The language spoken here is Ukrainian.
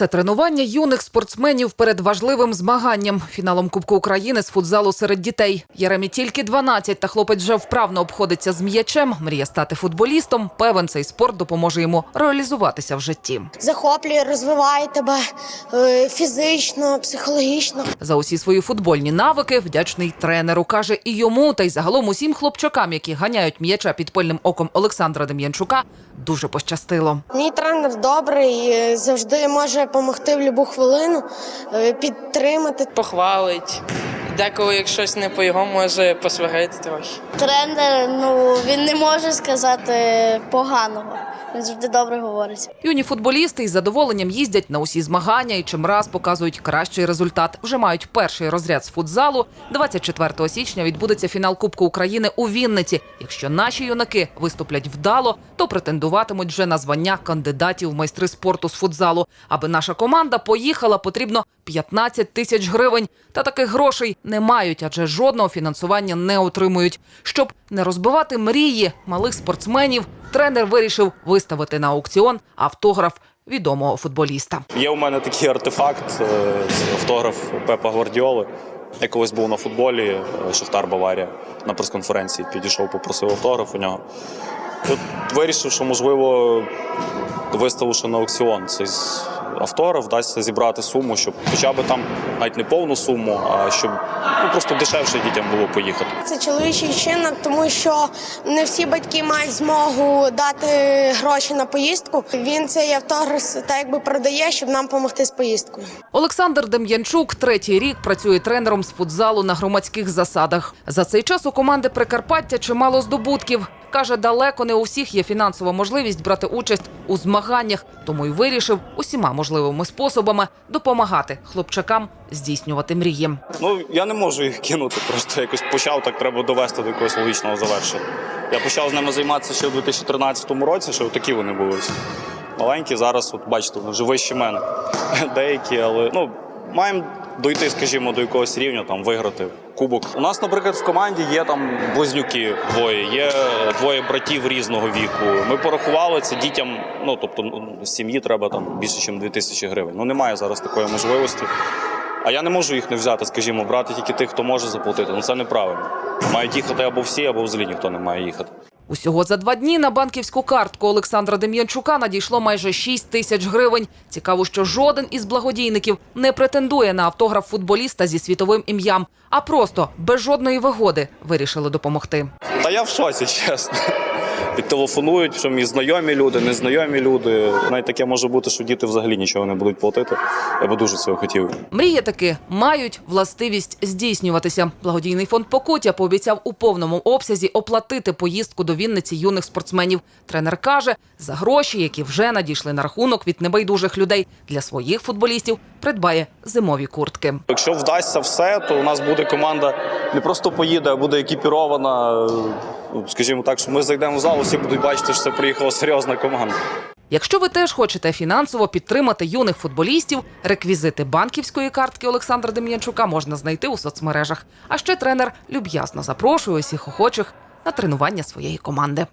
Це тренування юних спортсменів перед важливим змаганням фіналом Кубку України з футзалу серед дітей. Яремі тільки 12, та хлопець вже вправно обходиться з м'ячем. Мріє стати футболістом. Певен цей спорт допоможе йому реалізуватися в житті. захоплює, розвиває тебе е, фізично, психологічно. За усі свої футбольні навики вдячний тренеру каже і йому, та й загалом усім хлопчакам, які ганяють м'яча під пильним оком Олександра Дем'янчука, дуже пощастило. Мій тренер добрий, е, завжди може допомогти в будь-яку хвилину, е, підтримати. похвалить. Деколи, як щось не по його, може посварити трохи. Тренер, ну він не може сказати поганого. Він завжди добре говорить. Юні футболісти із задоволенням їздять на усі змагання і чимраз показують кращий результат. Вже мають перший розряд з футзалу. 24 січня відбудеться фінал Кубку України у Вінниці. Якщо наші юнаки виступлять вдало, то претендуватимуть вже на звання кандидатів в майстри спорту з футзалу. Аби наша команда поїхала, потрібно 15 тисяч гривень. Та таких грошей не мають, адже жодного фінансування не отримують. Щоб не розбивати мрії малих спортсменів, тренер вирішив виставити на аукціон автограф відомого футболіста. Є у мене такий артефакт, е, автограф Пепа Гвардіоли. Я колись був на футболі, е, Шахтар Баварія, на прес-конференції підійшов, попросив автограф у нього. От вирішив, що можливо виставивши на аукціон цей з- автограф, вдасться зібрати суму, щоб хоча б там навіть не повну суму, а щоб ну, просто дешевше дітям було поїхати. Це чоловічий вчинок, тому що не всі батьки мають змогу дати гроші на поїздку. Він цей автограф так якби продає, щоб нам допомогти з поїздкою. Олександр Дем'янчук третій рік працює тренером з футзалу на громадських засадах. За цей час у команди Прикарпаття чимало здобутків. Каже, далеко не у всіх є фінансова можливість брати участь у змаганнях, тому й вирішив усіма можливими способами допомагати хлопчакам здійснювати мрії. Ну я не можу їх кинути. Просто якось почав, так треба довести до якогось логічного завершення. Я почав з ними займатися ще у 2013 році, ще такі вони були. Маленькі, зараз, от бачите, вони вже вищі мене. Деякі, але ну маємо дойти, скажімо, до якогось рівня, там виграти кубок. У нас, наприклад, в команді є там близнюки двоє, є двоє братів різного віку. Ми порахували це дітям. Ну тобто, ну, сім'ї треба там більше, ніж 2 тисячі гривень. Ну немає зараз такої можливості. А я не можу їх не взяти, скажімо, брати тільки тих, хто може заплатити. Ну це неправильно. Мають їхати або всі, або взагалі ніхто не має їхати. Усього за два дні на банківську картку Олександра Дем'янчука надійшло майже 6 тисяч гривень. Цікаво, що жоден із благодійників не претендує на автограф футболіста зі світовим ім'ям, а просто без жодної вигоди вирішили допомогти. Та я в шоці, чесно. Підтелефонують, що мій знайомі люди, незнайомі люди. Навіть таке може бути, що діти взагалі нічого не будуть платити. Я би дуже цього хотів. Мрії таки мають властивість здійснюватися. Благодійний фонд Покуття пообіцяв у повному обсязі оплатити поїздку до Вінниці юних спортсменів. Тренер каже, за гроші, які вже надійшли на рахунок від небайдужих людей для своїх футболістів, придбає зимові куртки. Якщо вдасться все, то у нас буде команда не просто поїде, а буде екіпірована. Ну, Скажімо так, що ми зайдемо в зал, всі будуть бачити, що це приїхала серйозна команда. Якщо ви теж хочете фінансово підтримати юних футболістів, реквізити банківської картки Олександра Дем'янчука можна знайти у соцмережах. А ще тренер люб'язно запрошує усіх охочих на тренування своєї команди.